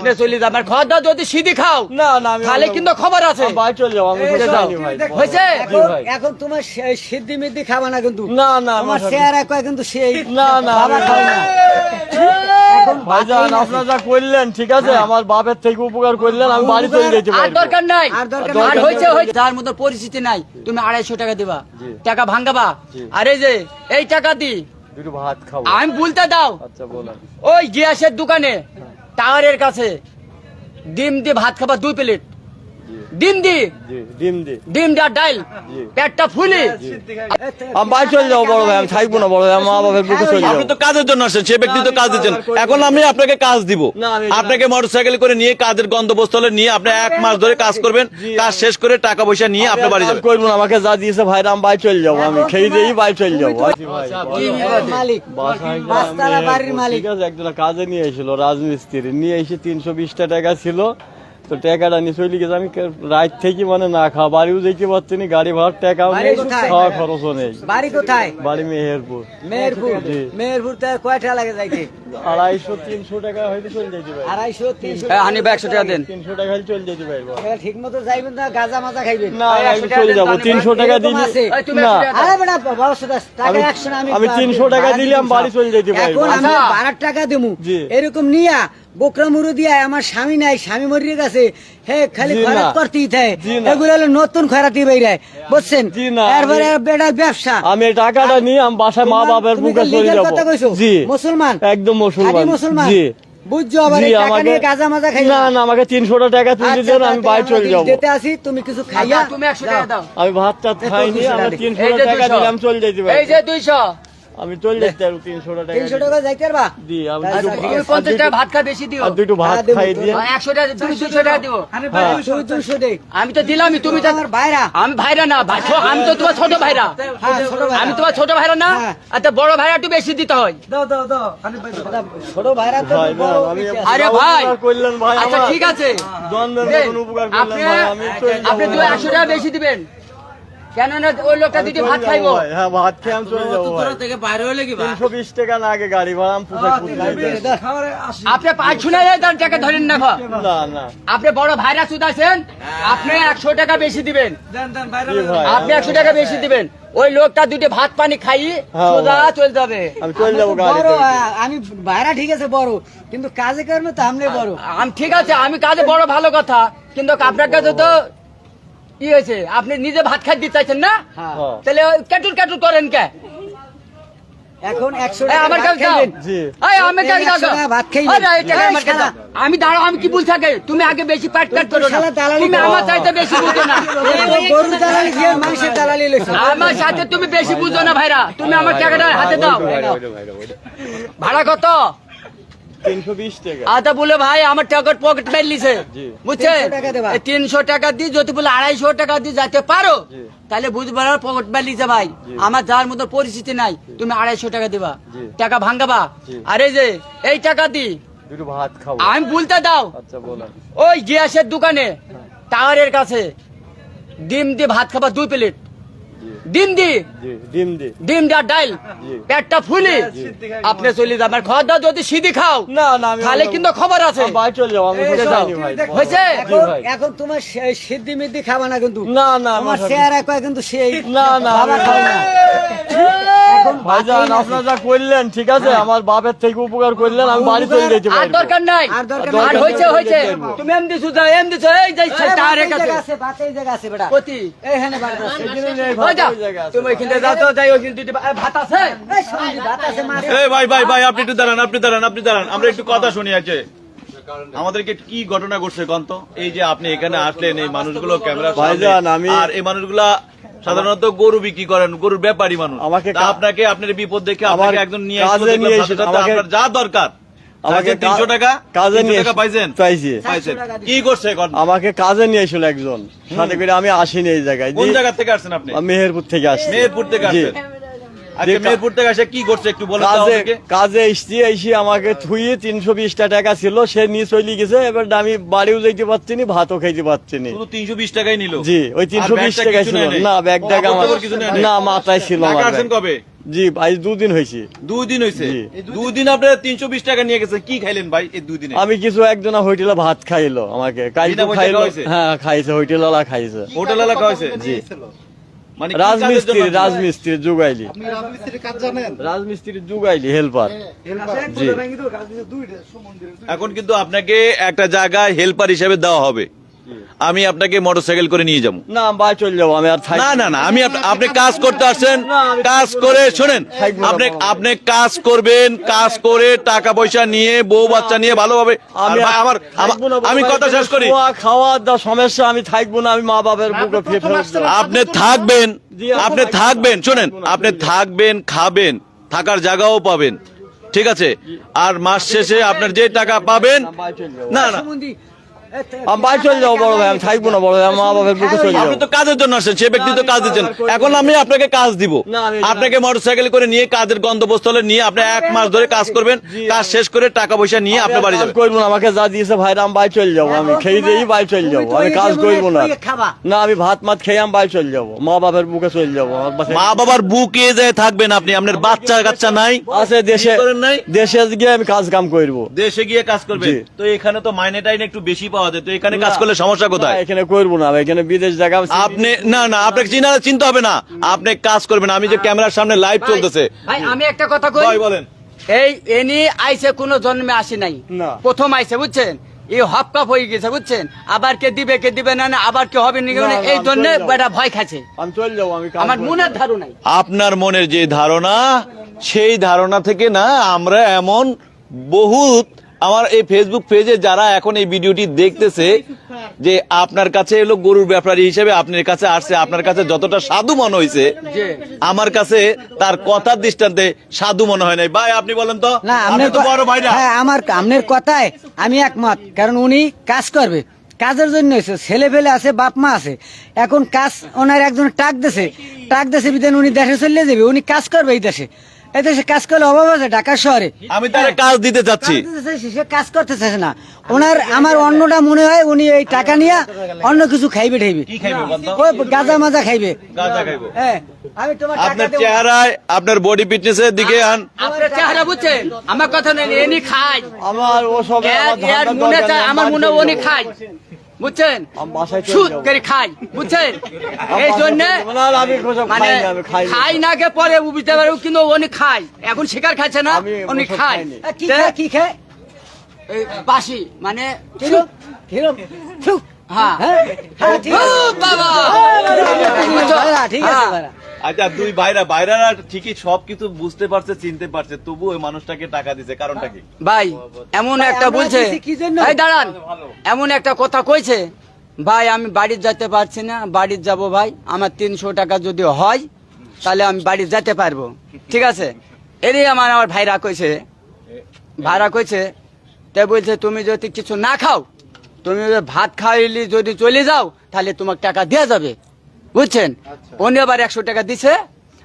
আপনি চলে যাবেন খাওয়া দাওয়া যদি সিধি খাও না না তাহলে কিন্তু খবর আছে। বাড়ি চলে যাব আমি যাও। হয়েছে? এখন তোমার সিদ্ধি মিদ্ধি খাবা না কিন্তু। না না তোমার আমার চেহারা কয় কিন্তু সেই না না বাবা খায় না। ভাইজান আপনারা যা করলেন ঠিক আছে? আমার বাপের থেকে উপকার করলেন আমি বাড়ি চলে যেতে আর দরকার নাই। আর দরকার আর হয়েছে হয়েছে। যার মতো পরিস্থিতি নাই তুমি আড়াইশো টাকা দিবা। টাকা। আর এই যে এই টাকা দি। দুটো ভাত খাব। আমি বলতে দাও। আচ্ছা বলেন। ওই গ্যাসের দোকানে টাওয়ারের কাছে ডিম দিয়ে ভাত খাবার দুই প্লেট। ডিম দি। ডিম দি। ডিম দিয়ে ডাইল। পেটটা ফুলি। আমি বাড়ি চলে যাব বড় ভাই আমি থাকব না বড় ভাই মা বাবার বুকে চলে আপনি তো কাজের জন্য আসছেন সে ব্যক্তি তো কাজ দিচ্ছেন এখন আমি আপনাকে কাজ দিব। আপনাকে মোটরসাইকেল করে নিয়ে কাজের গন্তব্যস্থলে নিয়ে আপনি এক মাস ধরে কাজ করবেন কাজ শেষ করে টাকা পয়সা নিয়ে আপনি বাড়ি যাবেন। করব না আমাকে যা দিয়েছে ভাই আমি বাড়ি চলে যাব আমি খেয়ে দিয়েই বাড়ি চলে যাব। কি মালিক। বাসায় বাড়ির মালিক ঠিক আছে একজন কাজে নিয়ে এসেছিল রাজমিস্ত্রি নিয়ে এসে তিনশো বিশটা টাকা ছিল। তো টাকাটা নিয়ে চলে গেছে আমি রাত থেকে মানে না খাওয়া বাড়িও যেতে পারছি না গাড়ি ভাড়ার টাকাও নেই খাওয়া খরচও নেই। বাড়ি কোথায়? বাড়ি মেহেরপুর। মেহেরপুর? মেহেরপুর তো কয়টা লাগে যাইতে? আড়াইশো তিনশো টাকা হয়তো চলে যেতে পারি আড়াইশো তিনশো হ্যাঁ, একশো টাকা দেন। তিনশো টাকা হলে চলে যেতে পারব। ঠিক মতো যাইবেন না গাঁজা মাজা খাইবেন। না আমি চলে যাব। তিনশো টাকা এরকম দিলে আছে। এই, তুমি না। আরে বেটা টাকা একশো আমি আমি 300 টাকা ভাড়া দিলে আমি দিবো বাড়ি চলে যেতে পারব। এখন আমি আচ্ছা। টাকা দেবো এরকম নিয়া বোকরা মুরু দিয়া আমার স্বামী নাই স্বামী মরিয়ে গেছে। হে খালি করতেই থাকে এগুলো হলো নতুন খরাতি বেরিয়ে বুঝছেন? আমি- বেটা ব্যবসা। আমি টাকাটা নিয়ে আমি বাসায় মা বাবার বুকে চলে যাব কথা কইছো? জি। মুসলমান। একদম মুসলমান। মুসলমান। জি। বুঝছ আমাকে- নিয়ে গাঁজা মাজা খাই না না? আমাকে তিনশোটা টাকা আচ্ছা, দেন আমি চলে যাব। যেতে আসি তুমি কিছু খাইয়া আচ্ছা, তুমি একশো টাকা দাও। আমি ভাত টাত খাইনি আমার টাকা তিনশো টাকা 200 দিলে আমি চলে যেতে এই পারি যে দুইশো। আমি তিনশো টাকা তিনশো টাকা যাইতে পারবা? দি আমি আচ্ছা, ঠিক পঞ্চাশ টাকা ভাত খা বেশি দিও। দুটো ভাত হ্যাঁ, খাই দিয়ে একশো টাকা দুশো টাকা দিও। দুশো দে আমি তো দিলামই তুমি তো আমার ভাইরা। আমি ভাইরা না আমি তো তোমার ছোট ভাইরা। হ্যাঁ ছোট ভাইরা। আমি তোমার ছোট ভাইরা না। আচ্ছা বড় ভাইরা একটু বেশি দিতে হয়। ছোট ভাইরা আরে ভাই। আচ্ছা ঠিক আছে। আপনি ভাই, আমি আপনি দু একশো টাকা বেশি দিবেন। কেন ওই লোকটা দুটি ভাত খাইবো। হ্যাঁ ভাত খেয়ে আমি চলে যাব ভাই। তিনশো বিশ টাকা না গাড়ি ভাড়া আমি পুষে আপনি পাঁচ শুনে তার টাকা ধরেন না না না। আপনি বড় ভাইরা সুদ আছেন আপনি একশো টাকা বেশি দিবেন। আপনি একশো টাকা বেশি দিবেন। ওই লোকটা দুটি ভাত পানি খাই হ্যাঁ, সোজা চলে যাবে। আমি চলে যাব আমি ভাইরা ঠিক আছে বড়। কিন্তু কাজে কর্মে তো আমনে বড়। আমি ঠিক আছে আমি কাজে বড় ভালো কথা। কিন্তু আপনার কাছে তো হয়েছে আপনি নিজে ভাত খাই দিতে চাইছেন না হ্যাঁ। হ্যাঁ। তাহলে ওই ক্যাটুল ক্যাটুল করেন কে এখন আমি। দাও। আমি দাঁড়াও আমি কি বলছি আগে তুমি আগে বেশি পাট তো করো তুমি আমার চাইতে বেশি বুঝো না আমার সাথে তুমি বেশি বুঝো না ভাইরা তুমি আমার টাকাটা হাতে দাও ভাড়া কত তিনশো বিশ টাকা। আচ্ছা বলে ভাই আমার টাকার পকেট মেরে লিছে। বুঝছে 300 তিনশো টাকা দিয়ে যদি বলে আড়াইশো টাকা দিয়ে যেতে পারো তাহলে বুঝবার পকেট মেরে লিছে ভাই। আমার যার মতো পরিস্থিতি নাই তুমি আড়াইশো টাকা দিবা। টাকা ভাঙ্গাবা। আর এই যে এই টাকা দি। ভাত খাব। আমি বলতে দাও। আচ্ছা ওই গ্যাসের দোকানে টাওয়ারের কাছে ডিম দিয়ে ভাত খাবা দুই প্লেট। ডিম দি। ডিম দি। ডিম দেওয়ার ডাইল। পেটটা ফুলি। আপনি চলে যাবেন। খাওয়া দাওয়া যদি সিধি খাও না না তাহলে কিন্তু খবর আছে। আমি বাড়ি চলে আমি যাও। পারিনি হয়েছে এখন তোমার সিদ্ধি মিদ্ধি খাবা না কিন্তু। না না আমার চেহারা কয় কিন্তু সেই না না আমি- খায় না। ভাইজান আপনারা যা করলেন ঠিক আছে? আমার বাপের থেকে উপকার করলেন আমি বাড়ি চলে যেতে আর দরকার নাই। আর দরকার নাই। হয়েছে হয়েছে। তুমি এই কাছে আছে, বাত জায়গা আছে বেটা। কতি। এইখানে আছে। ওই যাও তুমি ওইখানে যাও তো যাই ওইখানে দুটি ভাত আছে? এই সঙ্গী বাত আছে, মাছ আছে। এই ভাই ভাই ভাই আপনি একটু দাঁড়ান আপনি দাঁড়ান আপনি দাঁড়ান। আমরা একটু কথা শুনি আছে আমাদেরকে কি ঘটনা ঘটছে গন্ত এই যে আপনি এখানে আসলেন এই মানুষগুলো ক্যামেরা আর এই মানুষগুলা সাধারণত গরু বিক্রি করেন গরুর ব্যাপারী মানুষ। আমাকে আপনাকে আপনার বিপদ দেখে আপনাকে একজন নিয়ে আমাকে- আপনার যা দরকার। আমাকে তিনশো টাকা কাজে 300 নিয়ে পাইছেন? পাইছি। পাইছেন। কি করছে এখন? আমাকে কাজে নিয়ে একজন। সাথে করে আমি আসিনি এই জায়গায়। কোন জায়গা থেকে আসছেন আপনি? আমি মেহেরপুর থেকে আসছি। মেহেরপুর থেকে আসছেন। আচ্ছা কা- মেহেরপুর থেকে এসে কাজে এসছি আমাকে থুয়ে তিনশো বিশটা টাকা ছিল সে নিয়ে চলে গেছে। এবার আমি বাড়িও যেতে পারছি নি ভাতও খাইতে পারছি নি। তিনশো বিশ টাকাই নিল? জি ওই তিনশো বিশ ব্যাগটা টাকা ছিল। না ব্যাগ টাকা না মাথায় ছিল কবে? জি আজ দুদিন হয়েছে। দুই দিন হয়েছে? জি। দুই দিন আপনারা তিনশো বিশ টাকা নিয়ে গেছেন কি খাইলেন ভাই এই দুই দিনে আমি কিছু একজনা হোটেলে ভাত খাইলো আমাকে। কালকে খাইলো হ্যাঁ খাইছে হোটেলওয়ালা খাইছে। হোটেল এলাকা হয়েছে জি। মানে রাজমিস্ত্রি? রাজমিস্ত্রি যুগাইলি রাজমিস্ত্রি যুগাইলি হেল্পার। জি। এখন কিন্তু আপনাকে একটা জায়গায় হেল্পার হিসেবে দেওয়া হবে। আমি আপনাকে মোটরসাইকেল করে নিয়ে যাব। না আমি চলে যাব আমি আর না না না আমি আপনি কাজ করতে আসছেন কাজ করে শোনেন আপনি আপনি কাজ করবেন কাজ করে টাকা পয়সা নিয়ে বউ বাচ্চা নিয়ে ভালোভাবে আমার আমার- থাকব না, আমি কথা শেষ করি। খাওয়া দাওয়া সমস্যা আমি থাকব না আমি মা বাবার বুকে আপনি থাকবেন আপনি থাকবেন। শোনেন আপনি থাকবেন খাবেন থাকার জায়গাও পাবেন ঠিক আছে? আর মাস শেষে আপনার যে টাকা পাবেন। না না আমি বাড়ি চলে যাব বড় ভাই আমি থাকব না বড় ভাই মা বাবার বুকে চলে আপনি তো কাজের জন্য আসছেন সে ব্যক্তি তো কাজ দিচ্ছেন এখন আমি আপনাকে কাজ দিব। আপনাকে মোটরসাইকেল করে নিয়ে কাজের গন্তব্যস্থলে নিয়ে আপনি এক মাস ধরে কাজ করবেন কাজ শেষ করে টাকা পয়সা নিয়ে আপনি বাড়ি যাবেন। করব না আমাকে যা দিয়েছে ভাইরা আমি বাড়ি চলে যাব আমি খেয়ে দিয়ে বাড়ি চলে যাব আমি কাজ করব না। না আমি ভাত মাত খেয়ে আমি বাড়ি চলে যাব মা বাবার বুকে চলে যাব মা বাবার বুকে যায় থাকবেন আপনি আপনার বাচ্চা কাচ্চা নাই। আছে দেশে নাই? দেশে গিয়ে আমি কাজ কাম করব। দেশে গিয়ে কাজ করবেন। তো এখানে তো মাইনে টাইনে একটু বেশি পাওয়া যায়। তো এখানে কাজ করলে সমস্যা কোথায়? এখানে করব না এখানে বিদেশ জায়গা আপনি না না আপনাকে চিন্তা চিন্তা হবে না। আপনি কাজ করবেন আমি যে ক্যামেরার সামনে লাইভ চলতেছে। ভাই আমি একটা কথা কই? বলেন। এই এনি আইসে কোনো জন্মে আসি নাই। প্রথম বুঝছেন? এই হয়ে গেছে বুঝছেন? আবার কে দিবে কে দিবে না না আবার কে হবে না, এই জন্য বেটা ভয় খাচ্ছে। আমার মনের ধারণাই আপনার মনের যে ধারণা সেই ধারণা থেকে না আমরা এমন বহুত আমার এই ফেসবুক পেজে যারা এখন এই ভিডিওটি দেখতেছে যে আপনার কাছে এলো গরুর ব্যাপারী হিসেবে আপনার কাছে আসছে আপনার কাছে যতটা সাধু মনে হয়েছে আমার কাছে তার কথার দৃষ্টান্তে সাধু মনে হয় নাই। ভাই আপনি বলেন তো আপনি তো বড় ভাই না হ্যাঁ আমার আপনার কথায় আমি একমত কারণ উনি কাজ করবে। কাজের জন্য এসে ছেলে ফেলে আছে বাপ মা আছে। এখন কাজ ওনার একজন টাক দেশে টাক দেশে বিধান উনি দেশে চলে যাবে উনি কাজ করবে এই দেশে। এই দেশে কাজ করলে অভাব আছে ঢাকা শহরে। আমি তার কাজ দিতে চাচ্ছি। কাজ দিতে সে কাজ করতে চাইছে না। ওনার আমার অন্যটা মনে হয় উনি এই টাকা নিয়ে অন্য কিছু খাইবে ঠাইবে? ওই গাঁজা মাজা খাইবে। হ্যাঁ আমি তোমার আপনার দেবো। চেহারায় আপনার বডি ফিটনেসের দিকে আন। আপনার চেহারা বুঝছেন আমার কথা নেই এনি খাই আমার ও সব মনে চায় আমার মনে হয় উনি খাই বুঝছেন? সুদ করে খাই বুঝছেন? এই জন্য মানে খাই না। কে পরে বুঝতে পারব কিন্তু উনি খাই এখন শিকার খাচ্ছে না উনি খাই খায়। কি খায় কি খায় এই বাসি মানে। হ্যাঁ। হ্যাঁ হ্যাঁ ঠিক আছে আচ্ছা দুই ভাইরা ভাইরারা ঠিকই সব কিছু বুঝতে পারছে চিনতে পারছে তবু ওই মানুষটাকে টাকা দিছে কারণটা কি? ভাই এমন একটা বলছে। দিছি কি জন্য? এই দাঁড়ান। এমন একটা কথা কইছে ভাই আমি বাড়ির যেতে পারছি না বাড়ির যাব ভাই আমার তিনশো টাকা যদি হয় তাহলে আমি বাড়ি যেতে পারব। ঠিক আছে? এরই আমার আমার ভাইরা কইছে ভাইরা কইছে তাই বলছে তুমি যদি কিছু না খাও তুমি ভাত খাইলি যদি চলে যাও তাহলে তোমাকে টাকা দেওয়া যাবে। বুঝছেন? উনি আবার একশো টাকা দিছে।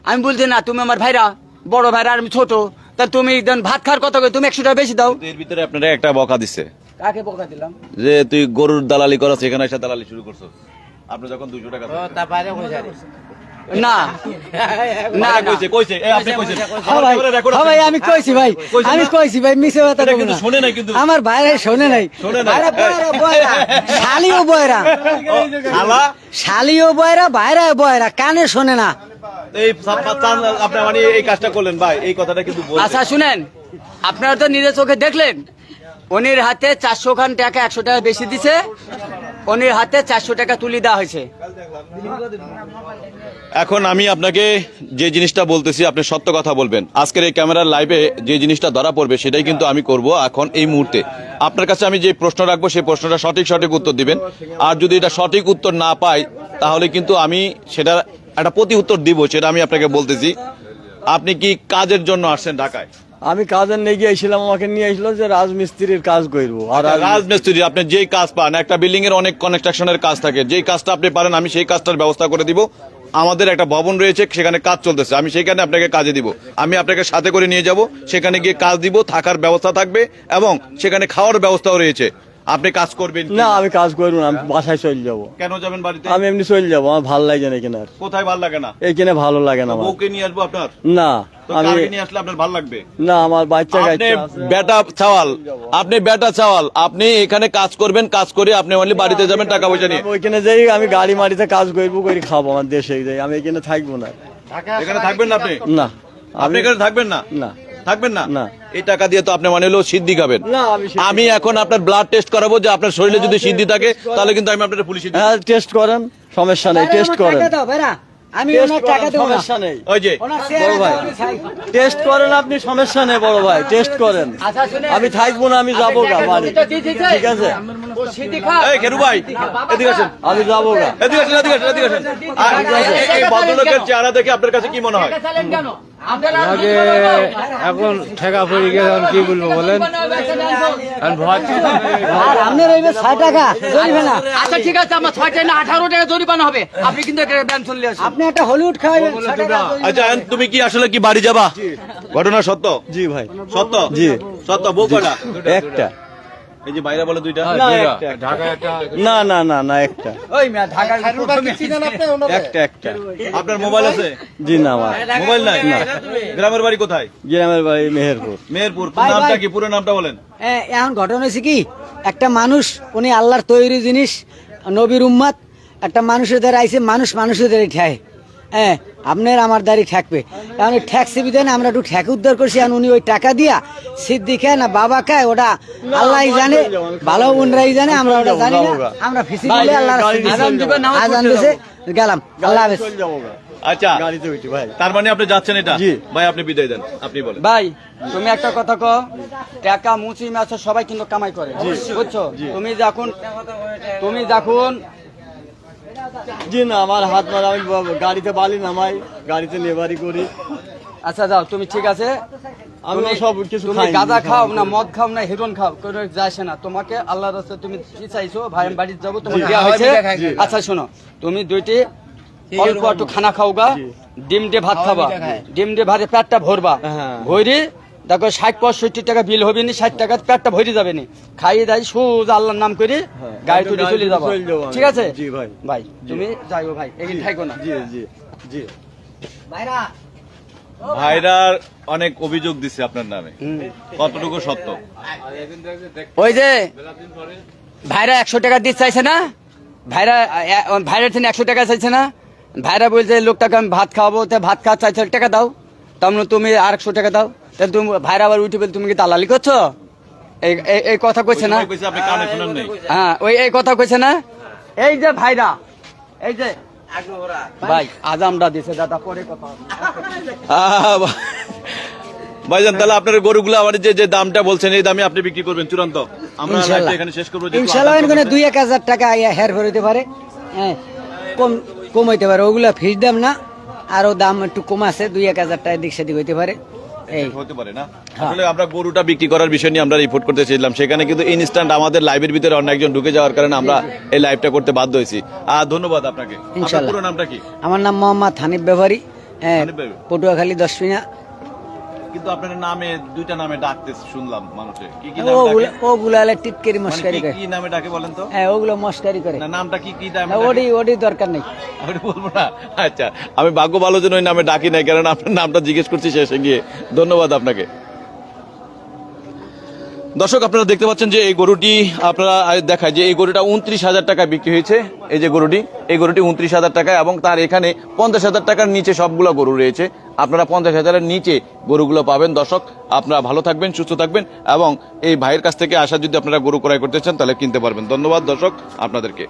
আমি বলছি না তুমি আমার ভাইরা বড় ভাইরা আর আমি ছোট। তা তুমি একদম ভাত খাওয়ার কথা কই, তুমি একশো টাকা বেশি দাও। এর ভিতরে আপনারা একটা বকা দিছে। কাকে বোকা দিলাম? যে তুই গরুর দালালি করছ এখানে এসে দালালি শুরু করছ আপনি যখন দুইশো টাকা না। না। কইছে কইছে আপনি কইছেন। ভাই, আমি কইছি ভাই। আমি না? কইছি ভাই মিশে কথা কিন্তু না। নাই কিন্তু। আমার ভাইরা শোনে নাই। শোনে নাই। ভাইরা বয়রা বয়রা। শালিও বয়রা। শালা শালিও বয়রা বাইরা বয়রা কানে শোনে না এই আপনি মানে এই কাজটা করলেন ভাই এই কথাটা কিন্তু। আচ্ছা শুনেন আপনারা তো নিজের চোখে দেখলেন উনির হাতে চারশো খান টাকা একশো টাকা বেশি দিছে উনির হাতে চারশো টাকা তুলে দেওয়া হয়েছে এখন আমি আপনাকে যে জিনিসটা বলতেছি আপনি সত্য কথা বলবেন। আজকের এই ক্যামেরার লাইভে যে জিনিসটা ধরা পড়বে সেটাই কিন্তু আমি করব এখন এই মুহূর্তে। আপনার কাছে আমি যে প্রশ্ন রাখব সেই প্রশ্নটা সঠিক সঠিক উত্তর দিবেন। আর যদি এটা সঠিক উত্তর না পাই তাহলে কিন্তু আমি সেটা একটা প্রতি উত্তর দিব সেটা আমি আপনাকে বলতেছি। আপনি কি কাজের জন্য আসছেন ঢাকায়? আমি কাজের নিয়ে গিয়েছিলাম আমাকে নিয়ে আসলো যে রাজমিস্ত্রির কাজ করব। আর রাজমিস্ত্রি আপনি যেই কাজ পান একটা বিল্ডিং এর অনেক কনস্ট্রাকশনের কাজ থাকে। যেই কাজটা আপনি পারেন আমি সেই কাজটার ব্যবস্থা করে দিব। আমাদের একটা ভবন রয়েছে, সেখানে কাজ চলতেছে। আমি সেখানে আপনাকে কাজে দিব। আমি আপনাকে সাথে করে নিয়ে যাব, সেখানে গিয়ে কাজ দিব, থাকার ব্যবস্থা থাকবে এবং সেখানে খাওয়ার ব্যবস্থাও রয়েছে। আপনি কাজ করবেন না আমি কাজ করব না আমি বাসায় চলে যাব। কেন যাবেন বাড়িতে? আমি এমনি চলে যাব আমার ভালো লাগে না এখানে আর। কোথায় ভালো লাগে না? এখানে ভালো লাগে না আমার। বউকে নিয়ে আসব আপনার? না আমি নিয়ে আসলে আপনার ভালো লাগবে? না আমার বাচ্চা আপনি বেটা চাওয়াল আপনি বেটা চাওয়াল আপনি এখানে কাজ করবেন কাজ করে আপনি অনলি বাড়িতে যাবেন টাকা পয়সা নিয়ে। ওইখানে যাই আমি গাড়ি মারিতে কাজ করব করে খাব আমার দেশে। যাই আমি এখানে থাকব না। এখানে থাকবেন না আপনি? না আপনি এখানে থাকবেন না? না। থাকবেন না? না। এই টাকা দিয়ে তো আপনি মানে হলো সিদ্ধি খাবেন। আমি এখন আপনার ব্লাড টেস্ট করাবো যে আপনার শরীরে যদি সিদ্ধি থাকে তাহলে কিন্তু আমি আপনার পুলিশে হ্যাঁ টেস্ট করেন সমস্যা নেই টেস্ট করেন। টাকা দাও ভাইরা আমি টেস্ট ওনার করেন টাকা দেবো সমস্যা নেই। ওই যে। বড় ভাই দাও, আমি খাই। টেস্ট করেন আপনি সমস্যা নেই বড় ভাই টেস্ট করেন। আচ্ছা আমি থাকব না আমি যাব গা বাড়ি। ঠিক আছে? এই খেরু ভাই এদিকে আসেন। আমি যাব গা এদিকে আসেন এদিকে আসেন এদিকে আসেন। এই- এই ভদ্রলোকের চেহারা দেখে আপনার কাছে কি মনে হয়? আগে এখন ঠেকা পড়ে গেছে এখন কি বলব বলেন? আপনার ছয় টাকা আচ্ছা ঠিক আছে আমার ছয় টাকা আঠারো টাকা জরিমানা হবে। আপনি কিন্তু একটা আপনি হলিউড খাওয়াবেন। আচ্ছা তুমি কি আসলে কি বাড়ি যাবা? ঘটনা সত্য? জি ভাই। সত্য? জি। সত্য বউ একটা। এই যে বাইরে বলে দুইটা? না একটা ঢাকা একটা না না না না একটা। ওই মেয়া ঢাকার একটা একটা। আপনার মোবাইল আছে? জি না আমার। মোবাইল নাই? গ্রামের বাড়ি কোথায়? গ্রামের বাড়ি মেহেরপুর। মেহেরপুর। নামটা কি? পুরো নামটা বলেন। এখন ঘটনা হয়েছে কি? একটা মানুষ উনি আল্লাহর তৈরি জিনিস নবীর উম্মাদ একটা মানুষের দ্বারা আইসে মানুষ মানুষের দ্বারা ঠেয় হ্যাঁ আপনার আমার দ্বারি ঠেকবে। ওই ঠ্যাক বিধানে আমরা একটু ঠ্যাক উদ্ধার করছি এখন উনি ওই টাকা দিয়া সিদ্ধি খায় না বাবা খায় ওটা আল্লাহ জানে ভালো বোনরাই জানে আমরা ওটা জানি না আমরা ফিসি দিলে আল্লাহ আজান দিছে গেলাম আল্লাহ হাফেজ। আচ্ছা ভাই। তার মানে আপনি যাচ্ছেন এটা? ভাই আপনি বিদায় দেন আপনি বলেন। ভাই তুমি একটা কথা কো টাকা মুচি মাছ সবাই কিন্তু কামাই করে বুঝছ? তুমি যখন তুমি যখন জি না আমার হাত মারা আমি গাড়িতে বালি নামাই গাড়িতে লেবারি করি। আচ্ছা যাও তুমি ঠিক আছে? আমি সব কিছু তুমি গাঁজা খাও না মদ খাও না হিরোন খাও কোনো যাইছে না। তোমাকে আল্লাহ রাস্তায় তুমি কি চাইছো? ভাই বাড়িতে যাব তোমার বিয়া হয়েছে? আচ্ছা শোনো তুমি দুইটি অল্প একটু খানা খাও গা ডিম দিয়ে ভাত খাবা। ডিম দিয়ে ভাতে পেটটা ভরবা। হ্যাঁ। ভরি দেখো ষাট পঁয়ষট্টি টাকা বিল হবে নি ষাট টাকা পেটটা ভরে যাবে নি খাইয়ে দেয় সুজ আল্লাহর নাম করে গাড়ি তুলে চলে যাব। ঠিক আছে? জি ভাই। ভাই তুমি যাইও ভাই এগিয়ে থাকো না। জি জি জি। ভাইরা ভাইরার অনেক অভিযোগ দিছে আপনার নামে। কতটুকু সত্য? ওই যে ভাইরা একশো টাকা দিতে চাইছে না? ভাইরা এ- ভাইরা থেকে একশো টাকা চাইছে না? ভাইরা বলছে লোকটাকে আমি ভাত খাওয়াবো তা ভাত খাওয়া চাইছে টাকা দাও। তেমন তুমি আর একশো টাকা দাও। তা তুমি ভাইরা আবার উঠে বলে তুমি কি দালালি করছ? এই এই- এই কথা কইছে না? ওই কইছে আপনি কানে শুনেন নাই। হ্যাঁ ওই এই কথা কইছে না? এই যে ভাইরা এই যে। ভাই আজামটা দিছে দাদা পরে কথা ভাইজান তাহলে আপনার গরুগুলো আমার যে যে দামটা বলছেন এই দামে আপনি বিক্রি করবেন চূড়ান্ত। আমরা এখানে শেষ করব ইনশাল্লাহ এখানে দুই এক হাজার টাকা ইয়া হের ফের হইতে পারে। হ্যাঁ কম কম হইতে পারে। ওগুলা ফিস দাম না আরও দাম একটু কম আছে দুই এক হাজার টাকা দিক সেদিক হইতে পারে। হতে পারে না। আসলে আমরা গরুটা বিক্রি করার বিষয় নিয়ে আমরা রিপোর্ট করতে চেয়েছিলাম। সেখানে কিন্তু ইনস্ট্যান্ট আমাদের লাইভের ভিতরে অন্য একজন ঢুকে যাওয়ার কারণে আমরা এই লাইভটা করতে বাধ্য হয়েছি। আর ধন্যবাদ আপনাকে। পুরো নামটা কি? আমার নাম মোহাম্মদ হানিফ ব্যাপারী হ্যাঁ পটুয়াখালী দশমিনা। কিন্তু আপনার নামে দুইটা নামে ডাকতে শুনলাম মানুষে। কি কি নামে ডাকে? ও গুলালে টিটকেরি মানে মস্কারি কি- করে। কি নামে ডাকে বলেন তো? হ্যাঁ ওগুলো মস্কারি করে। না নামটা কি কি নামে? ওডি ওডি দরকার নেই। আমি বলব না। আচ্ছা আমি ভাগ্য ভালো জন্য ওই নামে ডাকি নাই কারণ আপনার নামটা জিজ্ঞেস করছি শেষে গিয়ে। ধন্যবাদ আপনাকে। দর্শক, আপনারা দেখতে পাচ্ছেন যে এই গরুটি আপনারা দেখায় যে এই গরুটা উনত্রিশ হাজার টাকায় বিক্রি হয়েছে। এই যে গরুটি, এই গরুটি উনত্রিশ হাজার টাকায় এবং তার এখানে পঞ্চাশ হাজার টাকার নিচে সবগুলো গরু রয়েছে। আপনারা পঞ্চাশ হাজারের নিচে গরুগুলো পাবেন। দর্শক, আপনারা ভালো থাকবেন, সুস্থ থাকবেন এবং এই ভাইয়ের কাছ থেকে আসা যদি আপনারা গরু ক্রয় করতে চান, তাহলে কিনতে পারবেন। ধন্যবাদ দর্শক, আপনাদেরকে।